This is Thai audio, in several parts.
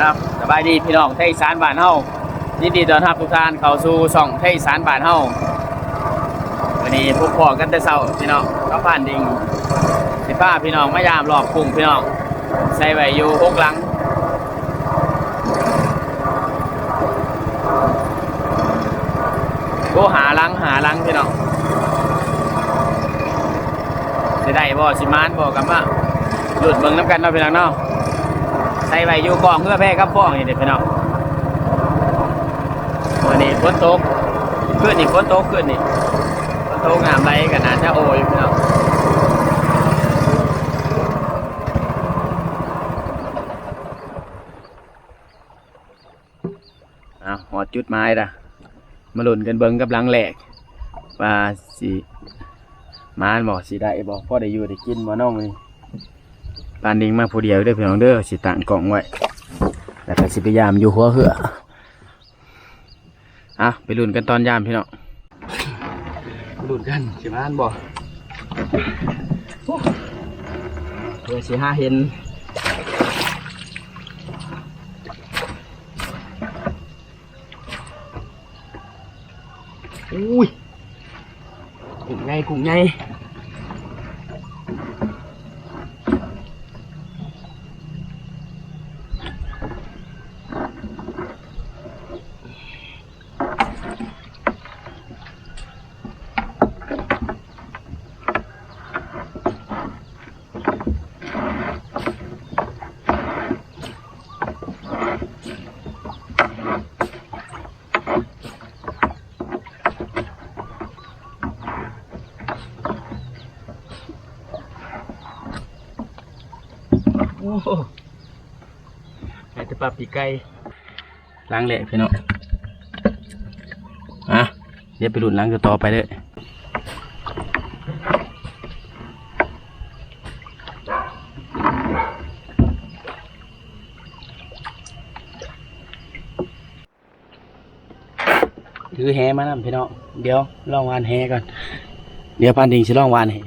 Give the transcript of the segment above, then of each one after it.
ครับสบายดีพี่น้องไทยสารบ้านเฮายินดีต้อนรับทุกท่านเข้าสู่ช่องไทยสารบ้านเฮาวันนี้พบพอกันแต่เช้าพี่น้องก็ผ่านดิงสิพาพี่น้องมายามรอบกรุงพี่น้องใส่ไว้อยู่หกหลังโอ้หาลังหาลังพี่น้องสิได้บ่สิมานบ่กันว่าหลุดเบิ่งน้ำกันเนาะพี่น้องเนาะ ใส่ไว้อยู่กองเพื่อแพ้กับฟ้องนี่เด็ดพี่น้องวันนี้ฝนตกขึ้นนี่ฝนตกขึ้นนี่ฝนตกงามไรกันนะจะโอยพี่น้องอาหอดจุดไม้ละมาหลุนกันเบิ้งกับหลังแหลกว่าสีมานบอกสีได้บอกพ่อได้อยู่ได้กินบ่น้องนี่ ปานดิงมาผู้เดียวเด้อพี่น้องเด้อสิตั้งกล่องไว้แล้วก็สิพยายามอยู่หัวเหืออะไปลุ้นกันตอนยามพี่น้องลุ้นกันสิมาอันบ่เพื่อสิห้าเห็นอุ้ยกุ้งไงกุ้งไง โอ้หไก่ตะปาปีไก่ล้างแหละพี่น้องอะเดี๋ยวไปหลุดล้างกันต่อไปเลยถือแหมานำพี่น้องเดี๋ยวลองวานแหก่อน เดี๋ยวพันดิงสิลองวานแห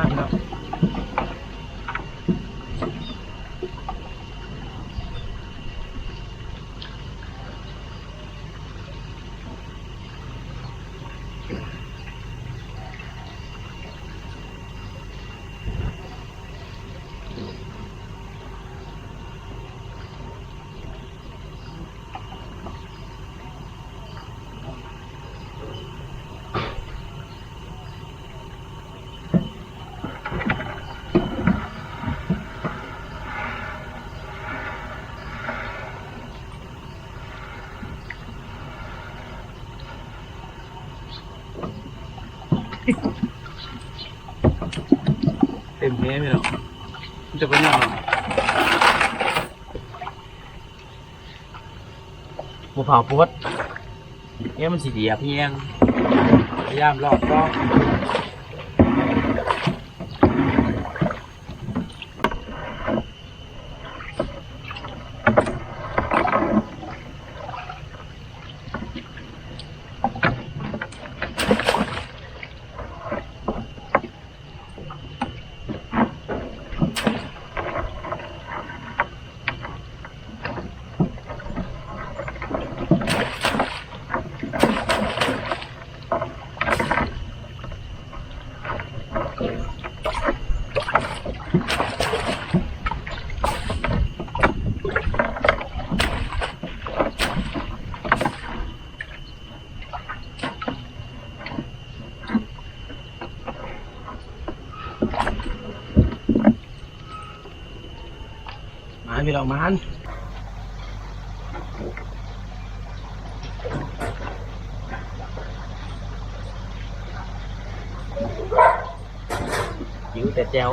มากครับ เต็มแม่ไม่หรอกจะเป็นยังไงบัวเผาปวดเนี่ยมันสีเดียบเพียงพยายามรอบ มาพี่เรามานหิวแต่แจ้ว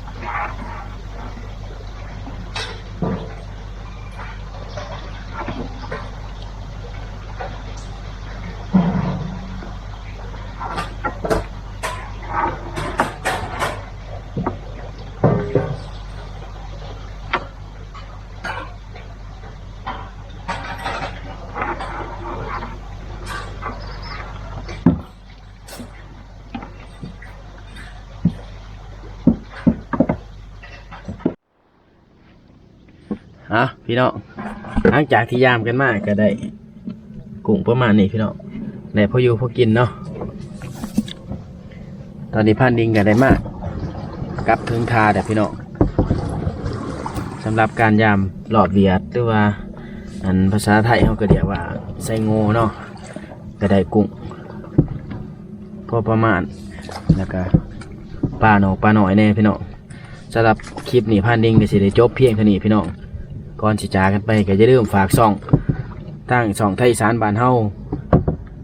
ฮะพี่น้องหลังจากที่ยามกันมากก็ได้กุ้งประมาณนี้พี่น้องได้พออยู่พอกินเนาะตอนนี้พันดิงก็ได้มากกลับถึงทาแต่พี่น้องสำหรับการยามหลอดเวียดหรือว่าอันภาษาไทยเขาก็เรียกว่าไซโง่เนาะก็ได้กุ้งพอประมาณแล้วก็ปลาหนอกปลาหน่อยแน่พี่น้องสำหรับคลิปนี้พันดิงก็สิได้จบเพียงเท่านี้พี่น้อง ก่อนสิจากกันไปก็อย่าลืมฝากซ่องทางช่องไทยสารบ้านเฮา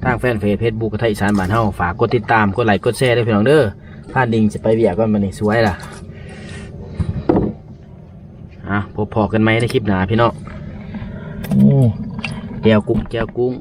ทางแฟนเฟซเฟซบุ๊กไทยสารบ้านเฮาฝากกดติดตามกดไลค์กดแชร์ด้วยพี่น้องเด้อพานดิงจะไปเบียกก่อนมันนี่สวยล่ะอะพบพอกันไหมในคลิปหนาพี่น้องโอ้แก้วกุ้งแก้วกุ้ง